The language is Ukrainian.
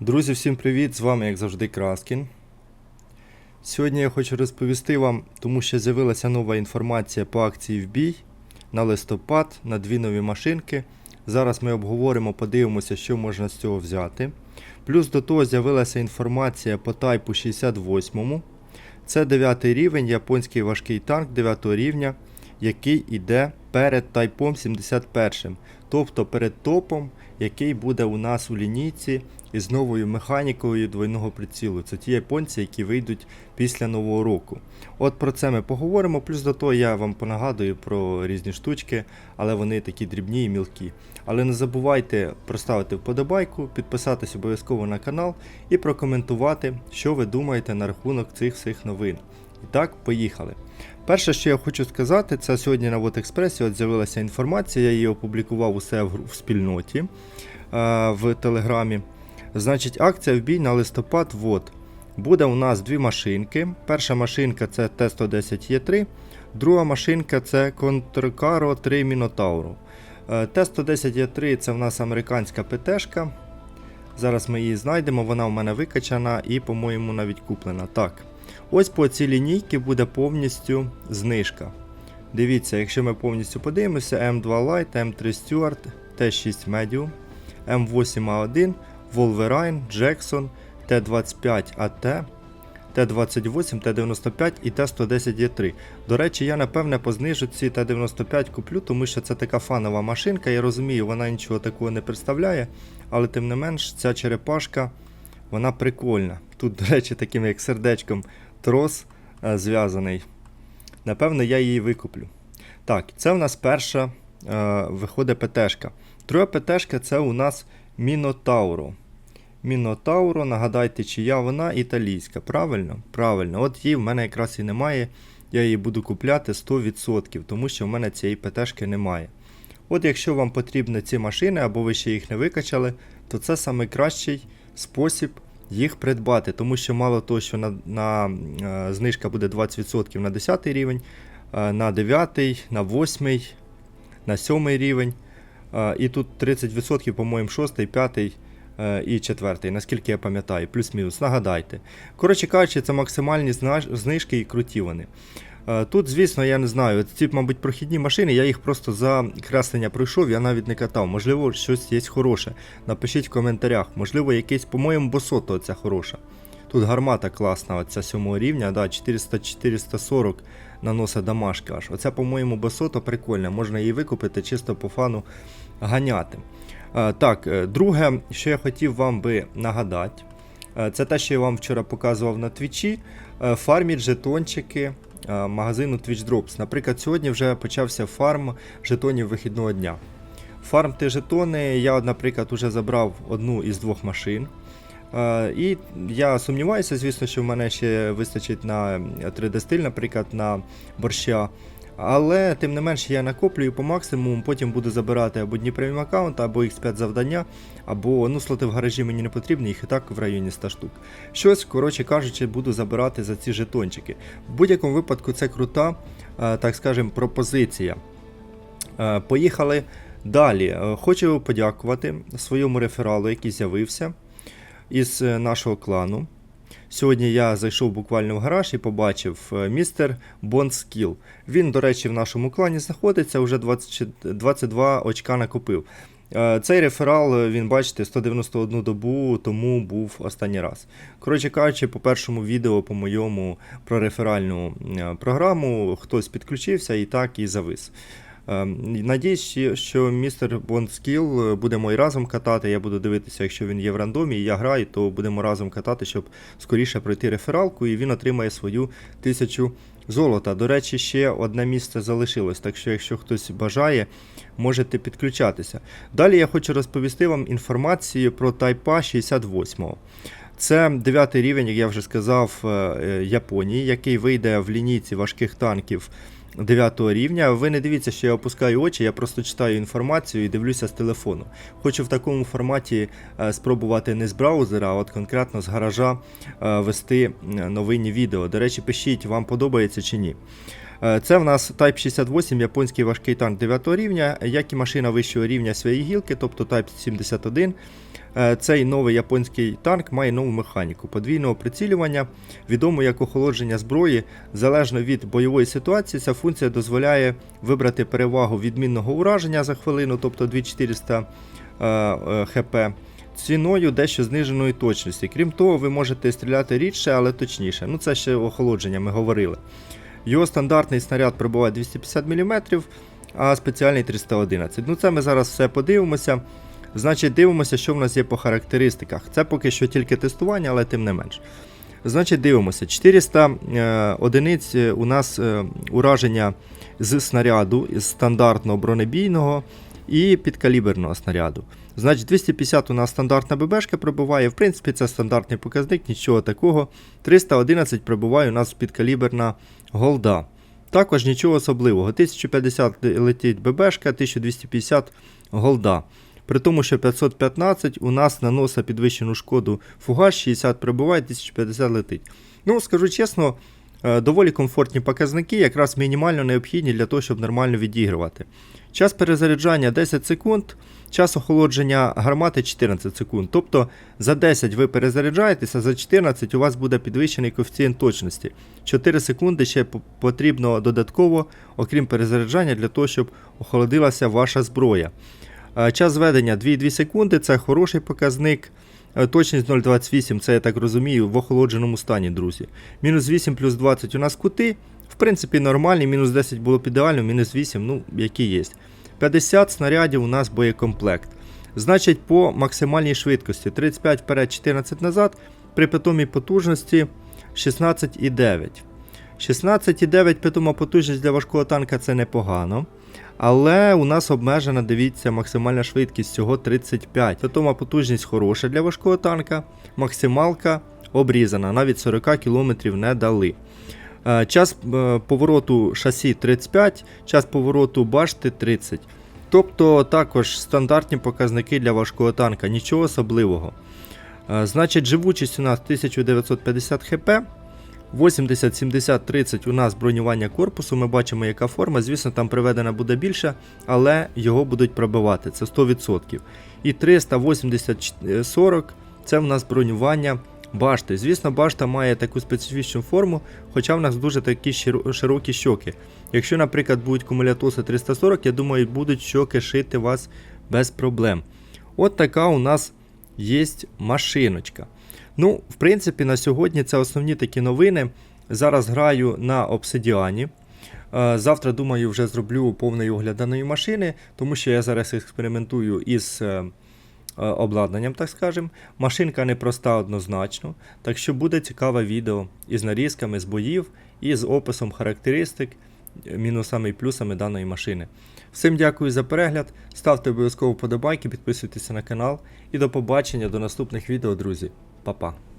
Друзі, всім привіт! З вами, як завжди, Краскін. Сьогодні я хочу розповісти вам, тому що з'явилася нова інформація по акції в бій на листопад на дві нові машинки. Зараз ми обговоримо, подивимося, що можна з цього взяти. Плюс до того з'явилася інформація по тайпу 68. Це 9 рівень, японський важкий танк 9 рівня, який йде перед тайпом 71. Тобто перед топом, який буде у нас у лінійці із новою механікою двойного прицілу. Це ті японці, які вийдуть після нового року. От про це ми поговоримо. Плюс до того я вам понагадую про різні штучки, але вони такі дрібні і мілкі. Але не забувайте проставити вподобайку, підписатись обов'язково на канал і прокоментувати, що ви думаєте на рахунок цих всіх новин. І так, поїхали. Перше, що я хочу сказати, це сьогодні на Вотекспресі от з'явилася інформація, я її опублікував у себе в, спільноті е, в Телеграмі. Значить, акція в бій на листопад. Вот. Буде у нас дві машинки. Перша машинка це Т-110Е3, друга машинка це Контркаро 3 Мінотауру. Е, Т-110Е3 це в нас американська ПТшка. Зараз ми її знайдемо, вона в мене викачана і, по-моєму, навіть куплена. Так. Ось по цій лінійці буде повністю знижка. Дивіться, якщо ми повністю подивимося, М2 Light, М3 Stewart, Т6 Medium, М8А1, Wolverine, Jackson, Т25 АТ, Т28, Т95 і Т110Е3. До речі, я напевне по знижці Т95 куплю, тому що це така фанова машинка. Я розумію, вона нічого такого не представляє, але тим не менш ця черепашка вона прикольна. Тут, до речі, таким як сердечком трос е, зв'язаний. Напевно, я її викуплю. Так, це у нас перша е, виходить ПТшка. Друга ПТшка це у нас Мінотауро. Мінотауро, нагадайте, чия вона італійська. Правильно? Правильно. От її в мене якраз і немає. Я її буду купляти 100%, тому що в мене цієї ПТшки немає. От якщо вам потрібні ці машини, або ви ще їх не викачали, то це найкращий спосіб їх придбати, тому що мало того, що на, на е, знижка буде 20% на 10 рівень, е, на 9, на 8, на 7 рівень. е, І тут 30%, по-моєму, 6, 5 е, і 4, наскільки я пам'ятаю, плюс-мінус, нагадайте. Коротше кажучи, це максимальні знижки і круті вони. Е, Тут, звісно, я не знаю. Ці, мабуть, прохідні машини, я їх просто за креслення пройшов, я навіть не катав. Можливо, щось є хороше. Напишіть в коментарях. Можливо, якийсь, по-моєму, босото оця хороша. Тут гармата класна, оця 7 рівня, да, 400-440 наносить дамажки аж. Оця, по-моєму, басото прикольна, можна її викупити, чисто по фану ганяти. Е, Так, е, друге, що я хотів вам би нагадати, це те, що я вам вчора показував на твічі. Фарміть жетончики магазину Twitch Drops. Наприклад, сьогодні вже почався фарм жетонів вихідного дня. Фармти жетони, я, наприклад, вже забрав одну із двох машин. Е, І я сумніваюся, звісно, що в мене ще вистачить на 3D-стиль, наприклад, на борща. Але тим не менш я накоплюю по максимуму, потім буду забирати або Дні преміум аккаунт, або X5 завдання, або ну, слоти в гаражі мені не потрібні, їх і так в районі 100 штук. Щось, коротше кажучи, буду забирати за ці жетончики. В будь-якому випадку це крута, е, так скажем, пропозиція. Е, Поїхали далі. Е, Хочу подякувати своєму рефералу, який з'явився із нашого клану. Сьогодні я зайшов буквально в гараж і побачив е, містер Бонскіл. Він, до речі, в нашому клані знаходиться, вже 20, 22 очка накопив. Е, Цей реферал, е, він, бачите, 191 добу тому був останній раз. Коротше кажучи, по першому відео, по моєму про реферальну програму, хтось підключився і так і завис. Ем, Надіюсь, що- містер Бонскіл е, будемо і разом катати. Я буду дивитися, якщо він є в рандомі, і я граю, то будемо разом катати, щоб скоріше пройти рефералку, і він отримає свою тисячу золота. До речі, ще одне місце залишилось, так що, якщо хтось бажає, можете підключатися. Далі я хочу розповісти вам інформацію про Тайпа 68. Це 9 рівень, як я вже сказав, е, е, Японії, який вийде в лінійці важких танків 9 рівня. Ви не дивіться, що я опускаю очі, я просто читаю інформацію і дивлюся з телефону. Хочу в такому форматі е, спробувати не з браузера, а от конкретно з гаража е, вести е, новинні відео. До речі, пишіть, вам подобається чи ні. Е, Це в нас Type 68, японський важкий танк 9 рівня, як і машина вищого рівня своєї гілки, тобто Type 71. Е, Цей новий японський танк має нову механіку подвійного прицілювання, відомо як охолодження зброї. Залежно від бойової ситуації, ця функція дозволяє вибрати перевагу відмінного ураження за хвилину, тобто 2400 е, хп, ціною дещо зниженої точності. Крім того, ви можете стріляти рідше, але точніше. Ну це ще охолодження, ми говорили. Його стандартний снаряд пробиває 250 мм, а спеціальний 311. Ну це ми зараз все подивимося. Значить, дивимося, що в нас є по характеристиках. Це поки що тільки тестування, але тим не менш. Значить, дивимося, 400 е, одиниць е, у нас е, ураження з снаряду, з стандартного бронебійного і підкаліберного снаряду. Значить, 250 у нас стандартна ББшка пробиває. В принципі, це стандартний показник, нічого такого. 311 пробиває у нас підкаліберна голда. Також нічого особливого. 1050 летить ББшка, 1250 голда. При тому, що 515 у нас наносить підвищену шкоду фугас, 60 прибуває, 1050 летить. Ну, скажу чесно, е, доволі комфортні показники, якраз мінімально необхідні для того, щоб нормально відігрувати. Час перезаряджання 10 секунд, час охолодження гармати 14 секунд. Тобто за 10 ви перезаряджаєтеся, за 14 у вас буде підвищений коефіцієнт точності. 4 секунди ще потрібно додатково, окрім перезаряджання, для того, щоб охолодилася ваша зброя. Е, Час зведення 2,2 секунди це хороший показник. Е, Точність 0,28, це я так розумію, в охолодженому стані, друзі. Мінус 8 плюс 20 у нас кути. В принципі, нормальні, мінус 10 було б ідеально, мінус 8, ну, які є. 50 снарядів у нас боєкомплект. Значить, по максимальній швидкості 35 вперед, 14 назад, при питомій потужності 16,9. 16,9 питома потужність для важкого танка це непогано. Але у нас обмежена, дивіться, максимальна швидкість всього 35. Питома потужність хороша для важкого танка. Максималка обрізана, навіть 40 км не дали. Е, Час е, повороту шасі 35, час повороту башти 30. Тобто також стандартні показники для важкого танка, нічого особливого. Е, Значить, живучість у нас 1950 хп. 80, 70, 30 у нас бронювання корпусу. Ми бачимо, яка форма. Звісно, там приведена буде більше, але його будуть пробивати. Це 100%. І 380, 40 це в нас бронювання башти. Звісно, башта має таку специфічну форму, хоча в нас дуже такі широкі щоки. Якщо, наприклад, будуть кумулятоси 340, я думаю, будуть щоки шити вас без проблем. От така у нас є машиночка. Ну, в принципі, на сьогодні це основні такі новини. Зараз граю на обсидіані. Е, Завтра, думаю, вже зроблю повний огляд даної машини, тому що я зараз експериментую із е, обладнанням, так скажем. Машинка непроста однозначно, так що буде цікаве відео із нарізками з боїв і з описом характеристик, е, мінусами і плюсами даної машини. Всім дякую за перегляд, ставте обов'язково вподобайки, підписуйтесь на канал і до побачення до наступних відео, друзі. Па-па.